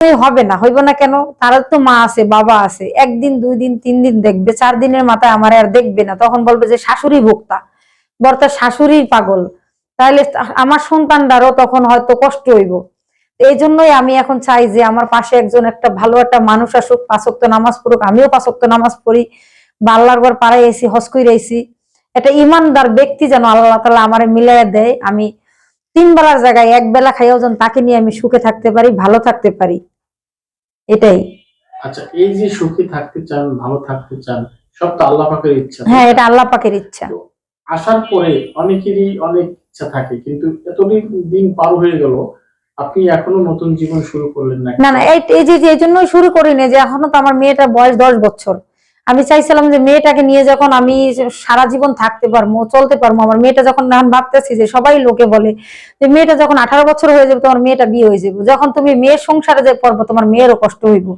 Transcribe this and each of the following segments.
হবে না, হইব না কেন? তারা তো মা আছে, বাবা আছে। একদিন, দুই দিন, তিন দিন দেখবে, চার দিনের মাথায় আমার আর দেখবে না। তখন বলবে যে শাশুড়ি ভোক্তা বর্তার শাশুড়ি পাগল। তাহলে আমার সন্তানদারও তখন হয়তো কষ্ট হইব। এই জন্যই আমি এখন চাই যে আমার পাশে একজন একটা ভালো একটা মানুষ আসুক পাঁচক্ত নামাজ পড়ুক। আমিও পাঁচক্ত নামাজ পড়ি বা আল্লাহর ঘর পাড়ায় এসি হস করে একটা ইমানদার ব্যক্তি যেন আল্লাহ তালা আমার মিলাই দেয়, আমি তিন বেলার জায়গায় এক বেলা খাইয়াও যেন তাকে নিয়ে আমি সুখে থাকতে পারি ভালো থাকতে পারি। এটাই। আচ্ছা এই যে সুখী থাকতে চান ভালো থাকতে চান সব তো আল্লাহ পাকের ইচ্ছা। হ্যাঁ এটা আল্লাহ পাকের ইচ্ছা। আসার পরে অনেকেরই অনেক ইচ্ছা থাকে কিন্তু এতদিন দিন পার হয়ে গেল আপনি এখনও নতুন জীবন শুরু করলেন না না না এই যে এই জন্যই শুরু করিনি যে এখনও তো আমার মেয়েটার বয়স দশ বছর। আমি চাইছিলাম যে মেয়েটাকে নিয়ে যখন আমি সারা জীবন থাকতে পারব, চলতে পারব, আমার মেয়েটা যখন এখন ভাবতেছি যে সবাই লোকে বলে যে মেয়েটা যখন আঠারো বছর হয়ে যাবে তোমার মেয়েটা বিয়ে হয়ে যাবে। যখন তুমি মেয়ের সংসারে যে পড়ব, তোমার মেয়েরও কষ্ট হইব।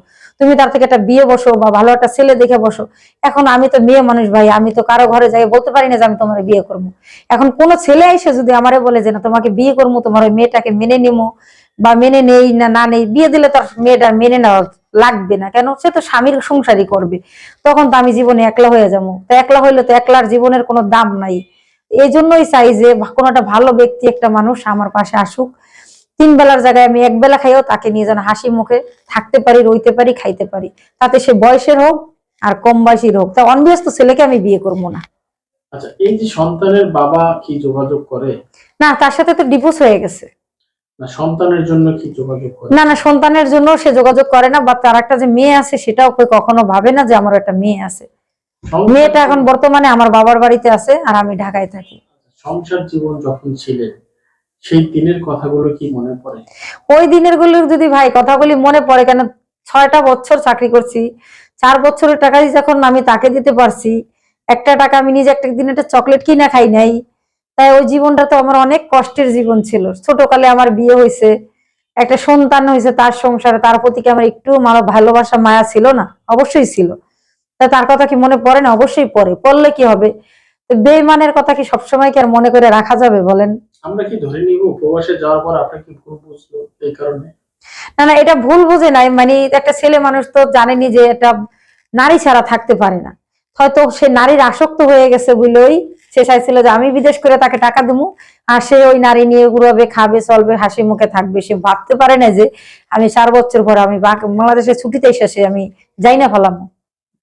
তুমি তার থেকে একটা বিয়ে বসো বা ভালো একটা ছেলে দেখে বসো। এখন আমি তো মেয়ে মানুষ ভাই, আমি তো কারও ঘরে যাই, বলতে পারি না যে আমি তোমার বিয়ে করব। এখন কোনো ছেলে এসে যদি আমারে বলে যে না, তোমাকে বিয়ে করব, তোমার ওই মেয়েটাকে মেনে নিবো বা মেনে নেই না না নেই, বিয়ে দিলে তার মেয়েটা মেনে নেওয়া লাগবে না। কেন? সে তো স্বামীর সংসারই করবে। তখন তো আমি জীবনে একলা হয়ে যাব। তো একলা হইলে তো একলার জীবনের কোনো দাম নাই। এই জন্যই চাই যে কোনো একটা ভালো ব্যক্তি একটা মানুষ আমার পাশে আসুক। তিন বেলার জায়গায় আমি এক বেলা খাইও তাকে নিয়ে যেন হাসি মুখে থাকতে পারি রইতে পারি খাইতে পারি। তাতে সে বয়সের হোক আর কম বয়সীর হোক। তা অনবয়স্ত ছেলেকে আমি বিয়ে করব না। আচ্ছা এই যে সন্তানের বাবা কি যোগাযোগ করে? না তার সাথে তো ডিভোর্স হয়ে গেছে। সন্তানের জন্য কি যোগাযোগ করে? না না সন্তানের জন্য সে যোগাযোগ করে না বা তার একটা যে মেয়ে আছে সেটাও কেউ কখনো ভাবে না যে আমার একটা মেয়ে আছে। মেয়েটা এখন বর্তমানে আমার বাবার বাড়িতে আছে আর আমি ঢাকায় থাকি। সংসার জীবন যখন ছিলেন সেই দিনের কথাগুলো কি মনে পড়ে? ওই দিনেরগুলোর যদি ভাই কথাগুলি মনে পড়ে কেন ছয়টা বছর চাকরি করছি চার বছরের টাকাই যখন আমি তাকে দিতে পারছি একটা টাকা আমি নিজে একটা দিন একটা চকলেট কিনা খাই নাই তাই ওই জীবনটা তো আমার অনেক কষ্টের জীবন ছিল। ছোটকালে আমার বিয়ে হয়েছে একটা সন্তান হয়েছে তার সংসারে তার প্রতি কি আমার একটু মানব ভালোবাসা মায়া ছিল না? অবশ্যই ছিল। তা তার কথা কি মনে পড়ে না? অবশ্যই পড়ে। পড়লে কি হবে? বেইমানের কথা কি সবসময় কি আর মনে করে রাখা যাবে বলেন? আমরা কি ধরে নিব? প্রবাসে যাওয়ার পর আপনার কি ভুল বুঝলো এই কারণে? না না এটা ভুল বুঝে নাই। মানে একটা ছেলে মানুষ তো জানেনি যে এটা নারী ছাড়া থাকতে পারে না। হয়তো সে নারীর আসক্ত হয়ে গেছে বলেই সে চাইছিল যে আমি বিদেশ করে তাকে টাকা দেবো আর সে ওই নারী নিয়ে ঘুরাবে খাবে চলবে হাসি মুখে থাকবে। সে ভাবতে পারে না যে আমি চার বছর পর আমি বাংলাদেশের ছুটিতে এসে আমি যাই না ফেলাম।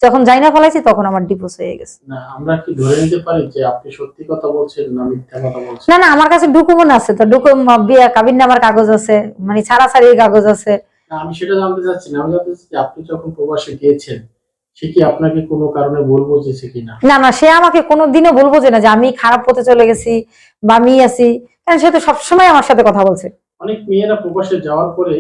যখন যাই না ফেলাইছি তখন আমার ডিভোর্স হয়ে গেছে। না আমরা কি ধরে নিতে পারি যে আপনি সত্যি কথা বলছেন না মিথ্যা কথা বলছেন? না না আমার কাছে ডকুমেন্ট আছে তো ডকুমেন্ট বিয়ে কাবিন নামার কাগজ আছে মানে ছাড়া ছাড়াছাড়ির কাগজ আছে। আমি সেটা জানতে চাচ্ছি না। আমি জানতে চাচ্ছি আপনি যখন প্রবাসে গিয়েছেন সে কি আপনাকে কোনো কারণে ভুল বুঝেছে কিনা? না না সে আমাকে কোনোদিনও বলব যে না যে আমি খারাপ পথে চলে গেছি বা আমি আছি। কারণ সে তো সবসময় আমার সাথে কথা বলছে। অনেক মেয়েরা প্রবাসে যাওয়ার পরে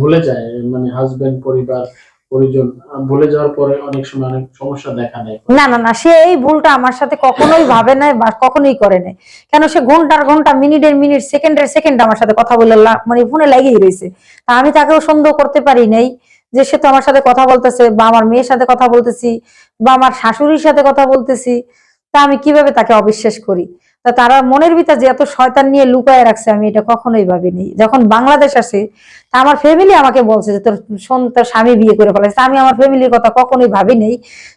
ভুলে যায় মানে হাজবেন্ড পরিবার পরিজন ভুলে যাওয়ার পরে অনেক সময় অনেক সমস্যা দেখা দেয়। না না না সে এই ভুলটা আমার সাথে কখনোই ভাবে নাই বা কখনোই করে নাই। কেন সে ঘণ্টার ঘণ্টা মিনিটের মিনিট সেকেন্ডের সেকেন্ড আমার সাথে কথা বলে মানে ফোনে লাগিয়ে রয়েছে। তা আমি তাকেও সন্দেহ করতে পারি নাই। যে সে তো আমার সাথে কথা বলতেছে, বা আমার মেয়ের সাথে কথা বলতেছি, বা আমার শাশুড়ির সাথে কথা বলতেছি, তা আমি কীভাবে তাকে অবিশ্বাস করি? তা তারা মনের ভিতর যে এত শয়তান নিয়ে লুকায় রাখছে, আমি এটা কখনোই ভাবিনি। যখন বাংলাদেশ আসে, তা আমার ফ্যামিলি আমাকে বলছে যে, তোর শোন, তোর স্বামী বিয়ে করে ফেলেছে আমি আমার ফ্যামিলির কথা কখনোই ভাবি নেই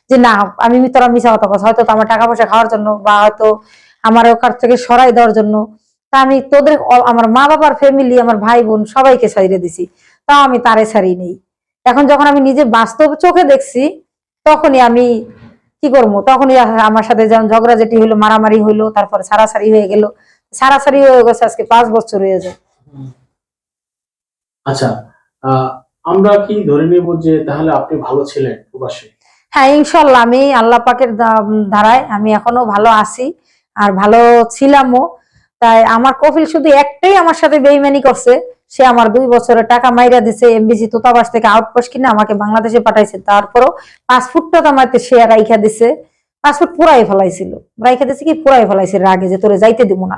যে, না, আমি তোরা মিশা কথা বলছি। হয়তো আমার টাকা পয়সা খাওয়ার জন্য, বা হয়তো আমার ওখান থেকে সরাই দেওয়ার জন্য। তা আমি তোদের আমার মা বাবার ফ্যামিলি আমার ভাই বোন সবাইকে ছাড়িয়ে দিছি। তাও আমি তারে ছাড়িয়ে নেই এখন যখন আমি নিজে বাস্তব চোখে দেখছি তখনই আমি কি করব? তখনই আমার সাথে যেমন ঝগড়াঝাটি হইল মারামারি হইল তারপরে ছাড়াছাড়ি হয়ে গেল। ছাড়াছাড়ি হয়ে গেছে আজকে পাঁচ বছর হয়ে যায়। আচ্ছা আমরা কি ধরে নেব যে তাহলে আপনি ভালো ছিলেন প্রবাসে? হ্যাঁ ইনশাল্লাহ আমি আল্লাহ পাকের ধারায় আমি এখনও ভালো আছি আর ভালো ছিলামও। তাই আমার কফিল শুধু একটাই আমার সাথে বেইমানি করছে। সে আমার দুই বছরের টাকা মাইরা দিছে এমবিসি তোতাবাস থেকে আউটপোস্ট কিনে আমাকে বাংলাদেশে পাঠাইছে। তারপরও পাসপোর্টটা তো আমার সে রাইখা দিছে। পাসপোর্ট পুরাই ফেলাইছিল। রাইখা দিছে কি? পুরাই ফেলাইছে রাগে যে তোরে যাইতে দিব না।